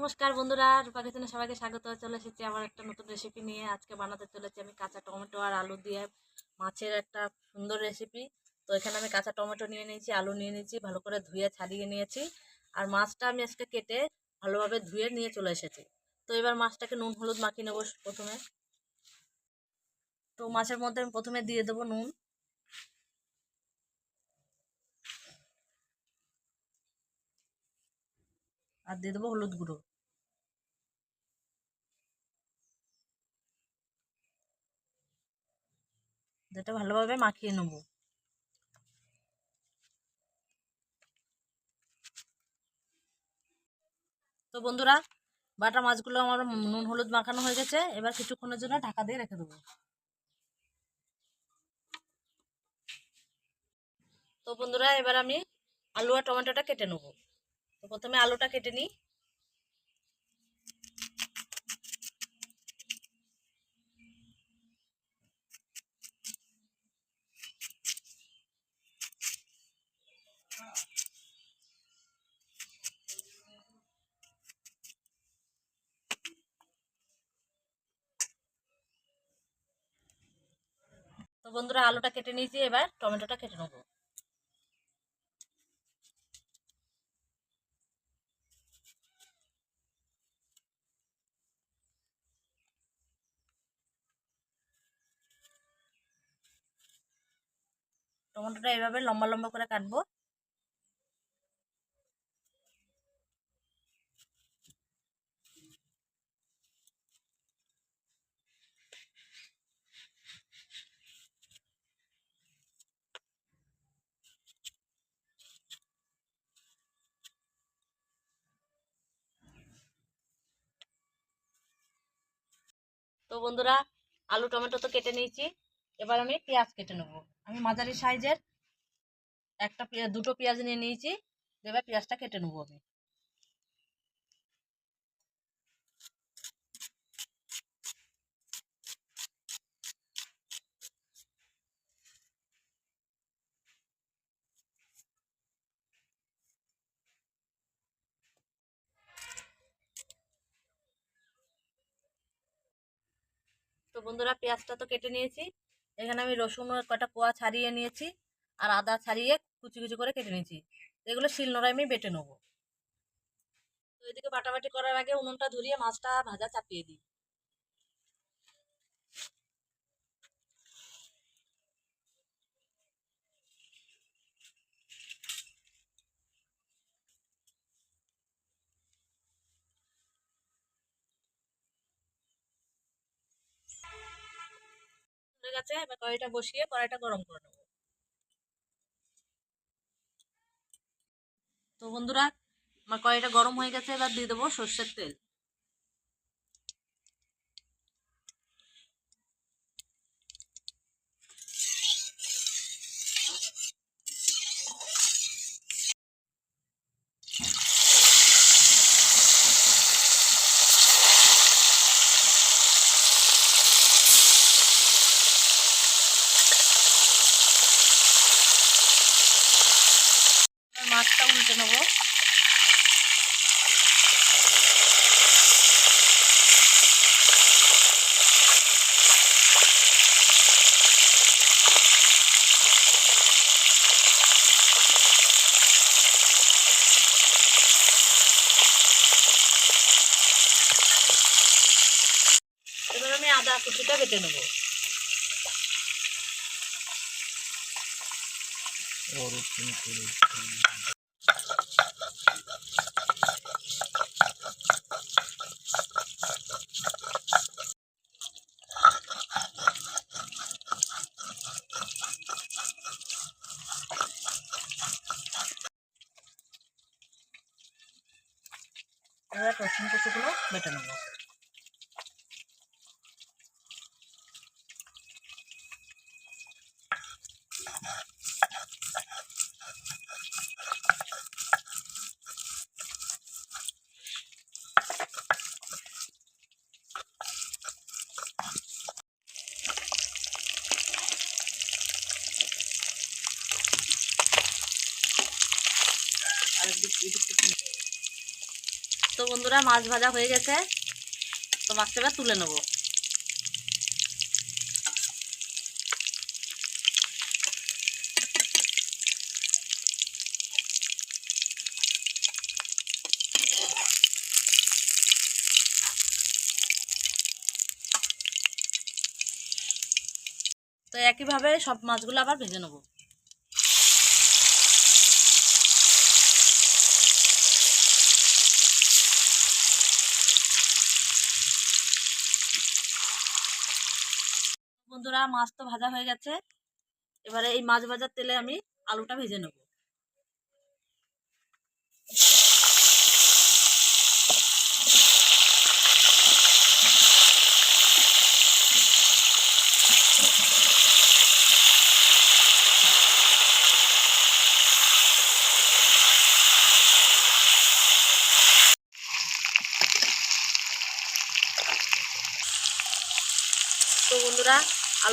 নমস্কার বন্ধুরা, রূপা কিচেনে সবাইকে স্বাগত। চলে এসেছি আবার একটা নতুন রেসিপি নিয়ে। আজকে বানাতে চলেছি আমি কাঁচা টমেটো আর আলু দিয়ে। মাছের একটা সুন্দর রেসিপি তো এখানে আমি কাঁচা টমেটো নিয়ে নিয়েছি, আলু নিয়ে নিয়েছি, ভালো করে ধুয়ে ছাড়িয়ে নিয়েছি। আর মাছটা আমি আজকে কেটে ভালোভাবে ধুয়ে নিয়ে চলে এসেছি। তো এবার মাছটাকে নুন, হলুদ মাখিয়ে নেব প্রথমে। তো মাছের মধ্যে আমি প্রথমে দিয়ে দেবো নুন। আর দিয়ে দেবো হলুদ গুঁড়ো। যেটা ভালোভাবে মাখিয়ে নেব। তো বন্ধুরা, বাটা মাছগুলো আমার নুন হলুদ মাখানো হয়ে গেছে, এবার কিছুক্ষণের জন্য ঢাকা দিয়ে রেখে দেবো। তো বন্ধুরা, এবার আমি আলু আর টমেটোটা কেটে নেব। তো প্রথমে আলুটা কেটে নিই। বন্ধুরা আলুটা কেটে নিয়েছি এবার টমেটোটা কেটে নেব। টমেটোটা এভাবে লম্বা লম্বা করে কাটবো। তো বন্ধুরা, আলু, টমেটো তো কেটে নিয়েছি। এবার আমি পেঁয়াজ কেটে নেব। আমি মাঝারি সাইজের একটা দুটো পেঁয়াজ নিয়ে নিয়েছি। এবার পেঁয়াজটা কেটে নেব আমি। বন্ধুরা পেঁয়াজটা তো কেটে নিয়েছি। এখানে আমি রসুন কটা কোয়া ছাড়িয়ে নিয়েছি আর আদা ছাড়িয়ে কুচি কুচি করে কেটে নিয়েছি। এগুলো শিলনোড়ায় আমি বেটে নেব। তো এদিকে বাটাবাটি করার আগে উনুনটা ধরিয়ে মাছটা ভাজা চাপিয়ে দিই। গেছে আমি কড়াইটা বসিয়ে কড়াইটা গরম করে নেব। তো বন্ধুরা, আমার কড়াইটা গরম হয়ে গেছে, এবার দিয়ে দেবো সর্ষের তেল। কুচিটা বেটে নেব? রসুন কুচিগুলো বেটে নেব আর এদিক এদিকটা তো বন্ধুরা মাছ ভাজা হয়ে গেছে। তো মাছটা তুলে নেব। একইভাবে সব মাছগুলো আবার ভেজে নেব। বন্ধুরা, মাছ তো ভাজা হয়ে গেছে। এবারে এই মাছ ভাজার তেলে আমি আলুটা ভেজে নেব তো বন্ধুরা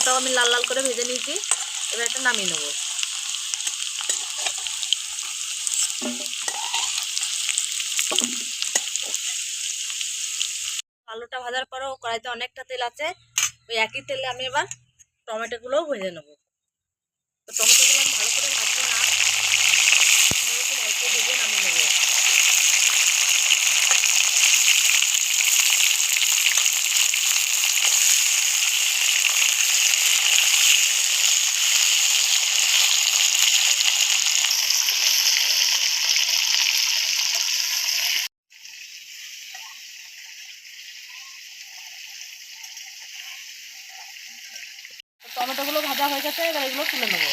আলুটাও আমি লাল লাল করে ভেজে নিয়েছি। এবার এটা নামিয়ে নেব। আলুটা ভাজার পরেও কড়াইতে অনেকটা তেল আছে। ওই একই তেলে আমি এবার টমেটোগুলোও ভেজে নেব তো টমেটোগুলো আমি ভালো করে ভাজবো না এরকম অল্প ভেজে নামিয়ে নেব তো টমেটোগুলো ভাজা হয়ে গেছে এবার এগুলো তুলে নেব।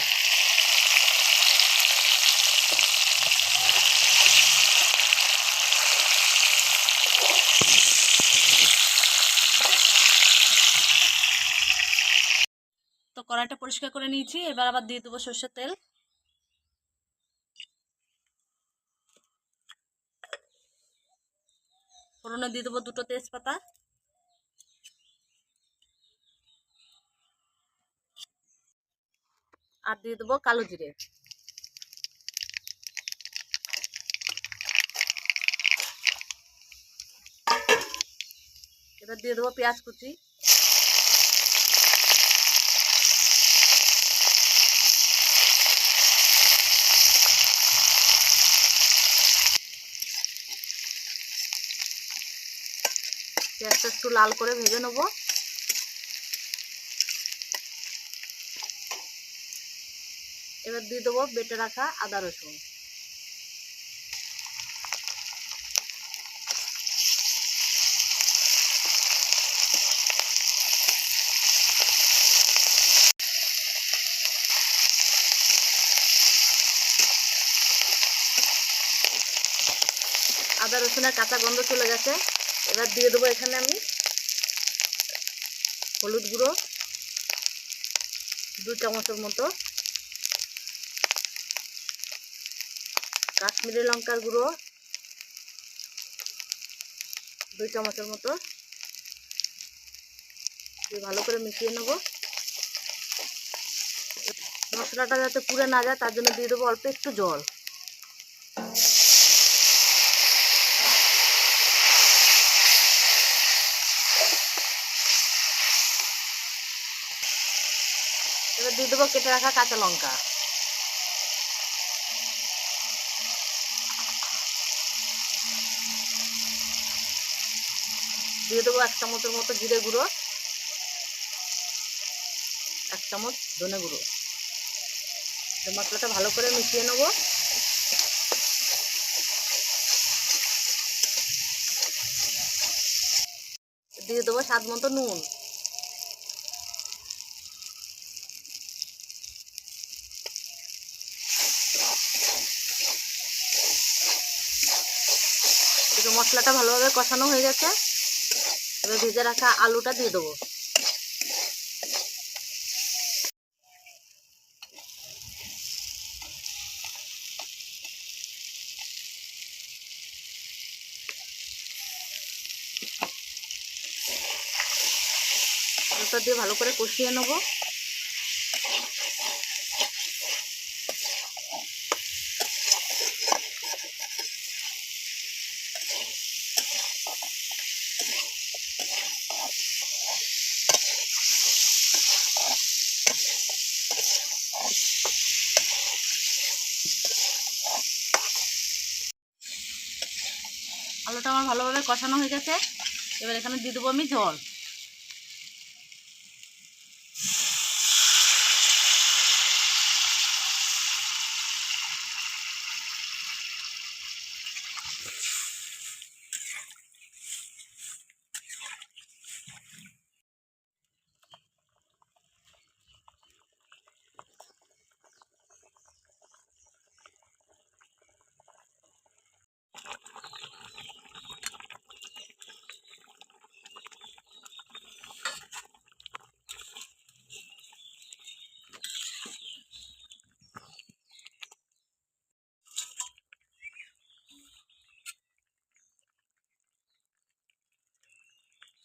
তো কড়াইটা পরিষ্কার করে নিয়েছি, এবার আবার দিয়ে দেবো সর্ষের তেল। ফোড়নে দিয়ে দেবো দুটো তেজপাতা। আর দিয়ে দেবো কালো জিরে। এবার দিয়ে দেবো পেঁয়াজ কুচি। পেঁয়াজটা একটু লাল করে ভেজে নেব। এবার দিয়ে দেবো বেটে রাখা আদা রসুন। আদা রসুনের কাঁচা গন্ধ চলে গেছে। এবার দিয়ে দেবো এখানে আমি হলুদ গুঁড়ো দু চামচের মতো। কাশ্মীরি লঙ্কার গুঁড়ো, দুই চামচের মতো। ভালো করে মিশিয়ে নেব। মশলাটা যাতে পুড়ে না যায়, তার জন্য দিয়ে দেবো অল্প একটু জল। এবার দিয়ে দেবো কেটে রাখা কাঁচা লঙ্কা। দিয়ে দেবো এক চামচের মতো জিরে গুঁড়ো, এক চামচ ধনে গুঁড়ো। মশলাটা ভালো করে মিশিয়ে নেব। দিয়ে দেবো স্বাদ মতো নুন। মশলাটা ভালোভাবে কষানো হয়ে গেছে। এবার ভেজে রাখা আলুটা দিয়ে দেবো। দিয়ে ভালো করে কষিয়ে নেব। ভালোভাবে কষানো হয়ে গেছে। এবার এখানে দিয়ে দেবো আমি জল।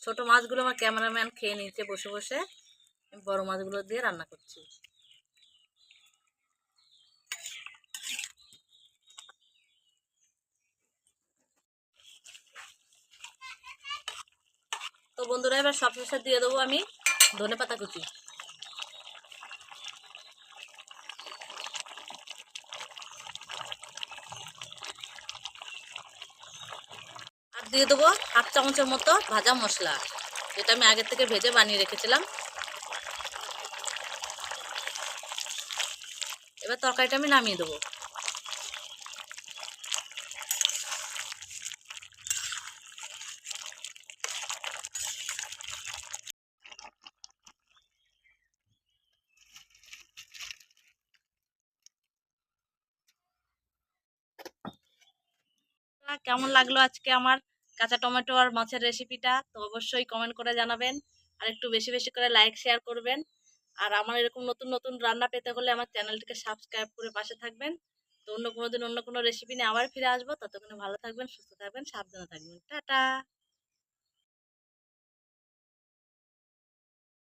ছোট মাছগুলো আমার ক্যামেরাম্যান খেয়ে নিচ্ছে বসে বসে। বড় মাছগুলো দিয়ে রান্না করছি। তো বন্ধুরা, এবার সব শেষে দিয়ে দেবো আমি ধনে পাতা কুচি। দিয়ে দেবো হাফ চামচের মতো ভাজা মশলা। যেটা আমি আগে থেকে ভেজে বানিয়ে রেখেছিলাম। এবার তরকারিটা আমি নামিয়ে দেবো। কেমন লাগল আজকে আমার কাঁচা টমেটো আর মাছের রেসিপিটা তো অবশ্যই কমেন্ট করে জানাবেন। আর একটু বেশি বেশি করে লাইক শেয়ার করবেন। আর আমার এরকম নতুন নতুন রান্না পেতে হলে আমার চ্যানেলটিকে সাবস্ক্রাইব করে পাশে থাকবেন। তো অন্য কোনো দিন অন্য কোনো রেসিপি নিয়ে আবার ফিরে আসব। ততক্ষণে ভালো থাকবেন, সুস্থ থাকবেন, সাবধানে থাকবেন। টাটা!